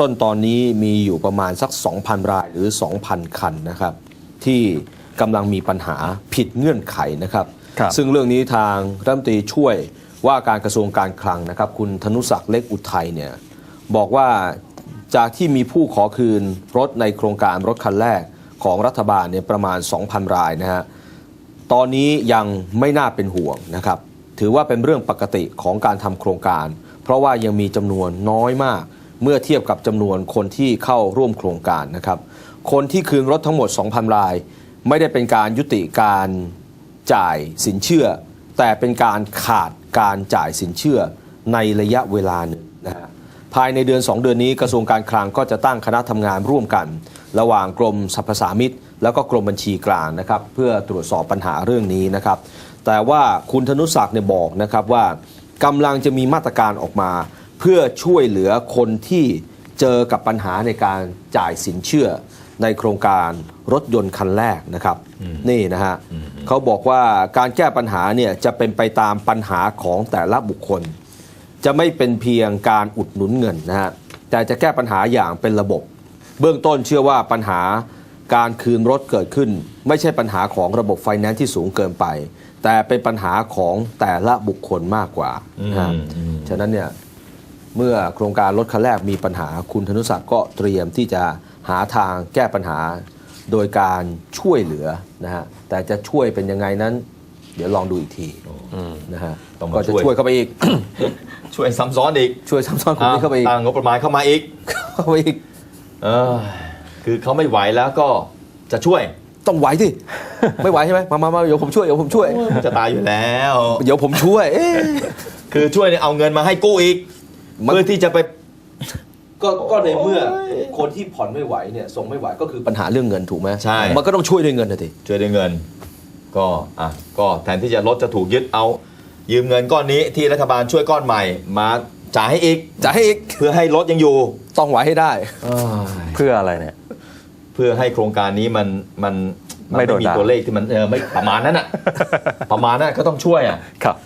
ต้นตอนนี้มีอยู่ประมาณสัก 2,000 รายหรือ 2,000 คันนะครับ ที่กำลังมีปัญหาผิดเงื่อนไขนะครับครับ ซึ่งเรื่องนี้ทางรัฐมนตรีช่วยว่าการกระทรวงการคลังนะครับ คุณธนุศักดิ์เล็กอุทัยเนี่ยบอกว่าจากที่มีผู้ขอคืนรถในโครงการรถคันแรกของรัฐบาลเนี่ยประมาณ 2,000 รายนะฮะตอนนี้ยังไม่น่าเป็นห่วงนะครับ ถือว่าเป็นเรื่องปกติของการทำโครงการ เพราะว่ายังมีจำนวนน้อยมาก เมื่อเทียบกับจำนวนคนที่เข้าร่วมโครงการนะครับ คนที่คืนรถทั้งหมด 2,000 ราย ไม่ได้เป็นการยุติการจ่ายสินเชื่อ แต่เป็นการขาดการจ่ายสินเชื่อในระยะเวลาหนึ่งนะฮะภายในเดือน 2 เดือนนี้กระทรวงการคลังก็จะตั้งคณะทำงานร่วมกัน ระหว่างกรมสรรพสามิตแล้วก็กรมบัญชีกลางนะครับ เพื่อตรวจสอบปัญหาเรื่องนี้นะครับ แต่ว่าคุณธนุศักดิ์เนี่ยบอกนะครับว่ากำลังจะมีมาตรการออกมา พื่อช่วยเหลือคนที่เจอกับปัญหาในการจ่ายสินเชื่อในโครงการรถยนต์คันแรกนะครับ นี่นะฮะเขาบอกว่าการแก้ปัญหาเนี่ยจะเป็นไปตามปัญหาของแต่ละบุคคล จะไม่เป็นเพียงการอุดหนุนเงินนะฮะแต่จะแก้ปัญหาอย่างเป็นระบบ เบื้องต้นเชื่อว่าปัญหาการคืนรถเกิดขึ้น ไม่ใช่ปัญหาของระบบไฟแนนซ์ที่สูงเกินไป แต่เป็นปัญหาของแต่ละบุคคลมากกว่านะฮะอืมอืมฉะนั้นเนี่ย เมื่อโครงการรถคันแรกมีปัญหาคุณธนุศักดิ์ก็เตรียมที่จะหาทางแก้ปัญหาโดยการช่วยเหลือนะฮะแต่จะช่วยเป็นยังไงนั้น เดี๋ยวลองดูอีกทีนะฮะต้องมาก็จะช่วย ช่วยเข้าไปอีก ช่วยซ้ำซ้อนอีกช่วยซ้ำซ้อนคนนี้เข้าไปอีกตั้งงบประมาณเข้ามาอีกเข้าไปอีก เออคือเขาไม่ไหวแล้วก็จะช่วยต้องไหวสิ ไม่ไหวใช่ไหมมามามาเดี๋ยวผมช่วยเดี๋ยวผมช่วย จะตายอยู่แล้ว เดี๋ยวผมช่วยเอ๊ะคือช่วยเนี่ยเอาเงินมาให้กู้อีก มัน เพื่อที่จะไป ก็ก็ในเมื่อคนที่ผ่อนไม่ไหวเนี่ยส่งไม่ไหวก็คือปัญหาเรื่องเงินถูกไหมใช่ มันก็ต้องช่วยด้วยเงินนะทีช่วยด้วยเงิน ก็อะก็แทนที่จะรถจะถูกยึดเอา ยืมเงินก้อนนี้ที่รัฐบาลช่วยก้อนใหม่ มาจ่ายให้อีก จะให้อีกเพื่อให้รถยังอยู่ต้องไหวให้ได้ เพื่ออะไรเนี่ย เพื่อให้โครงการนี้มันมันนไม่โดนมีด่า ตัวเลขที่มันเออไม่ประมาณนั้นอะ ประมาณนั้นก็ต้องช่วยอะ ครับ